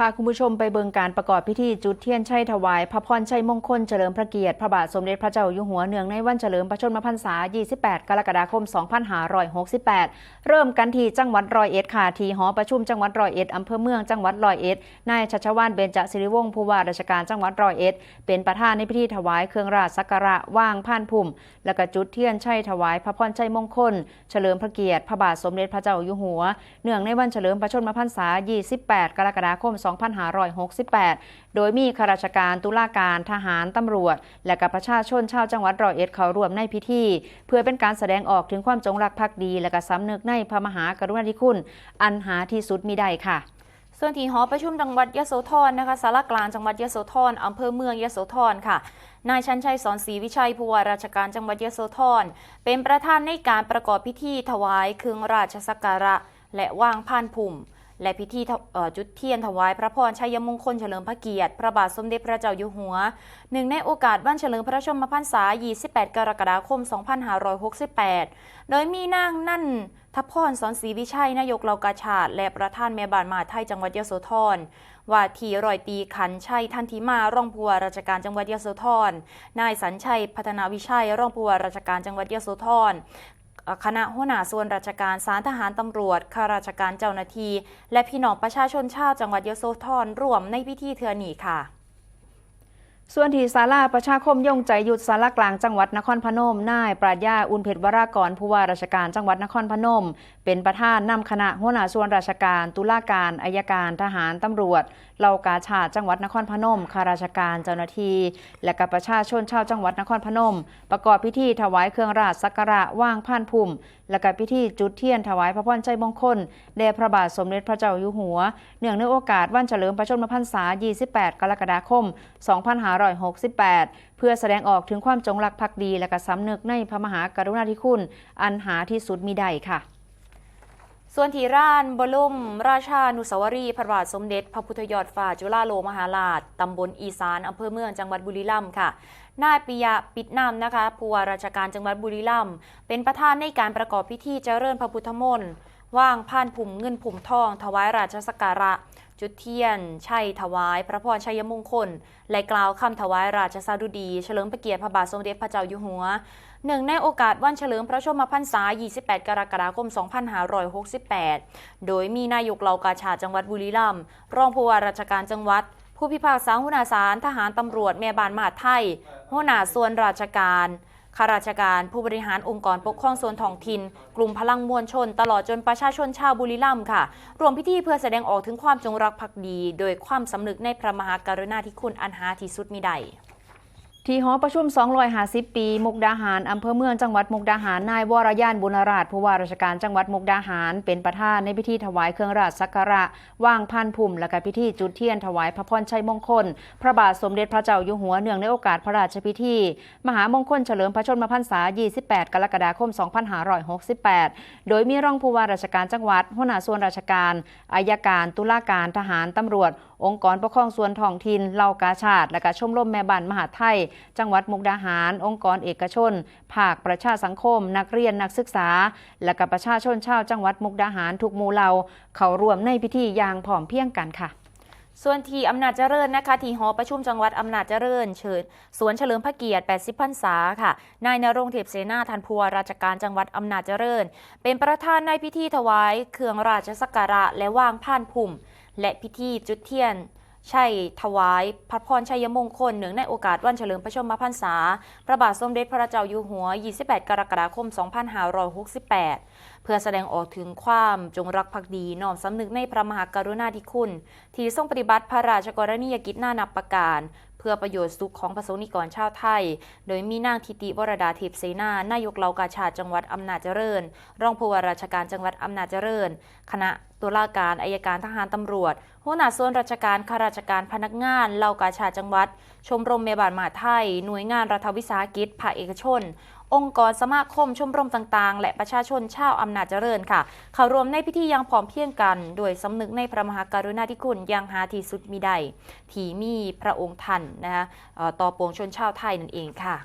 พาคุณผู้ชมไปเบิงการประกอบพิธีจุดเทียนชัยถวาย พระพรชัยมงคลเฉลิมพระเกียรติพระบาทสมเด็จพระเจ้าอยู่หัวเนืองในวันเฉลิมพระชนมพรรษา 28 กรกฎาคม 2568 เริ่มกันที่จังหวัดร้อยเอ็ดค่ะที่หอประชุมจังหวัดร้อยเอ็ดอำเภอเมืองจังหวัดร้อยเอ็ดนายชัชวานเบญจศิริวงศ์ผู้ว่าราชการจังหวัดร้อยเอ็ดเป็นประธานในพิธีถวายเครื่องราชสักการะว่างผ่านพุ่ม และก็จุดเทียนชัยถวาย พระพรชัยมงคล เฉลิมพระเกียรติพระบาทสมเด็จพระเจ้าอยู่หัว เนื่องในวันเฉลิมพระชนมพรรษา 28 กรกฎาคม2568 โดยมีข้าราชการตุลาการทหารตำรวจ และกับประชาชนชาวจังหวัดร้อยเอ็ดเขาร่วมในพิธี เพื่อเป็นการแสดงออกถึงความจงรักภักดี และก็สำนึกในพระมหากรุณาธิคุณ อันหาที่สุดมิได้ค่ะส่วนที่หอประชุมจังหวัดยโสธรนะคะสารกลางจังหวัดยโสธรอำเภอเมืองยโสธรค่ะ นายชันชัยสอนศรีวิชัยผู้ว่าราชการจังหวัดยโสธรเป็นประธานในการประกอบพิธีถวายเครื่องราชสักการะ และวางพานพุ่ม และพิธีจุดเทียนถวายพระพรชัยมงคลเฉลิมพระเกียรติ พระบาทสมเด็จพระเจ้าอยู่หัวหนึ่งในโอกาสวันเฉลิมพระชนมพรรษา 28 กรกฎาคม 2568 โดยมีนางนั่นทัพพรสอนศรีวิชัย นายกเหล่ากาชาติ และประธานแม่บ้านมาไทยจังหวัดยโสธรว่าทีรอยตีขันชัยทันทิมารองผู้ว่าราชการจังหวัดยโสธรนายสัญชัยพัฒนาวิชัยรองผู้ว่าราชการจังหวัดยโสธร คณะหัวหน้าส่วนราชการสารทหารตำรวจข้าราชการเจ้าหน้าที่และพี่น้องประชาชนชาวจังหวัดยโสธรร่วมในพิธีเทือนีค่ะ ส่วนที่ศาลาประชาคมยงใจหยุดศาลากลางจังหวัดนครพนมนายปราดญาอุนเพชรวรากรผู้ว่าราชการจังหวัดนครพนม เป็นประธานนำคณะหัวหน้าส่วนราชการ ตุลาการอายการทหารตำรวจเหล่ากาชาติจังหวัดนครพนมข้าราชการเจ้าหน้าที่และกับประชาชนชาวจังหวัดนครพนม ประกอบพิธีถวายเครื่องราชสักการะว่างผ่านพุ่มและกับพิธีจุดเทียนถวายพระพรชัยมงคลแด่พระบาทสมเด็จพระเจ้าอยู่หัว เนื่องในโอกาสวันเฉลิมพระชนมพรรษา 28 กรกฎาคม2568 เพื่อแสดงออกถึงความจงรักภักดี และก็สำนึกในพระมหากรุณาธิคุณ อันหาที่สุดมิได้ค่ะส่วนที่ร้านบลุ่มราชานุสาวรีพระบาทสมเด็จ พระพุทธยอดฟ้าจุฬาโลมหาราช ตำบลอีสานอำเภอเมืองจังหวัดบุรีรัมย์ค่ะ นายปิยะปิดนามนะคะผู้ว่าราชการจังหวัดบุรีรัมย์เป็นประธานในการประกอบพิธีเจริญพระพุทธมนต์ว่างผ่านผุ่มเงินผุ่มทอง ถวายราชสักการะ จุดเทียน ชัยถวาย พระพรชัยมงคล และกล่าวคำถวายราชสาดุดี เฉลิมพระเกียรติพระบาทสมเด็จพระเจ้าอยู่หัวหนึ่งในโอกาสวันเฉลิมพระชนมพรรษา 28 กรกฎาคม 2568 โดยมีนายกเหล่ากาชาจังหวัดบุรีรัมย์รองผู้ว่าราชการจังหวัด ผู้พิพากษาหัวหน้าศาลทหารตำรวจแม่บ้านมหาดไทยหัวหน้าส่วนราชการข้าราชการผู้บริหารองค์กรปกครองส่วนท้องถิ่นกลุ่มพลังมวลชน ตลอดจนประชาชนชาวบุรีรัมย์ค่ะ รวมพิธีเพื่อแสดงออกถึงความจงรักภักดี โดยความสำนึกในพระมหากรุณาธิคุณอันหาที่สุดมิได้ ที่หอประชุม 250 ปี มุกดาหาร อำเภอเมือง จังหวัดมุกดาหาร นายวรยานบุญราชผู้ว่าราชการจังหวัดมุกดาหาร เป็นประธานในพิธีถวายเครื่องราชสักการะว่างพันพุ่ม และก็พิธีจุดเทียนถวายพระพรชัยมงคล พระบาทสมเด็จพระเจ้าอยู่หัวเนื่องในโอกาสพระราชพิธี มหามงคลเฉลิมพระชนมพรรษา 28 กรกฎาคม 2568 โดยมีรองผู้ว่าราชการจังหวัดหัวหน้าส่วนราชการอายการตุลาการทหารตำรวจ องค์กรปกครองส่วนท้องถิ่นเหล่ากาชาติ และก็ชมรมแม่บ้านมหาไทยจังหวัดมุกดาหาร องค์กรเอกชน ภาคประชาสังคม นักเรียนนักศึกษา และก็ประชาชนชาวจังหวัดมุกดาหารทุกหมู่เหล่าเขารวมในพิธีอย่างพร้อมเพียงกันค่ะส่วนที่อำนาจเจริญนะคะที่หอประชุมจังหวัดอำนาจเจริญเชิญสวนเฉลิมพระเกียรติ 80 พรรษาค่ะนายนรงเทพเสนาทันผู้ว่าราชการจังหวัดอำนาจเจริญ เป็นประธานในพิธีถวาย เครื่องราชสักการะและวางผ่านพุ่ม และพิธีจุดเทียน ใช่ถวายพระพรชัยมงคลเนื่องในโอกาสวันเฉลิมพระชนมพรรษา พระบาทสมเด็จพระเจ้าอยู่หัว 28 กรกฎาคม 2568 เพื่อแสดงออกถึงความจงรักภักดีน้อมสำนึกในพระมหากรุณาธิคุณ ที่ทรงปฏิบัติพระราชกรณียกิจนานับประการ เพื่อประโยชน์สุขของประสงนิกรชาวไทย โดยมีนางทิติวรดาทิพย์เสนานายกเหล่ากาชาดจังหวัดอำนาจเจริญ รองผู้ว่าราชการจังหวัดอำนาจเจริญ คณะตุลาการอายการทหารตำรวจ หัวหน้าส่วนราชการข้าราชการพนักงานเหล่ากาชาดจังหวัด ชมรมเมบานมหาไทย หน่วยงานรัฐวิสาหกิจภาคเอกชน องค์กรสมาคมชมรมต่างๆ และประชาชนชาวอำนาจเจริญค่ะ เข้ารวมในพิธียังพร้อมเพียงกัน โดยสำนึกในพระมหากรุณาธิคุณยังหาที่สุดมิได้ที่มีพระองค์ท่านนะคะต่อปวงชนชาวไทยนั่นเองค่ะ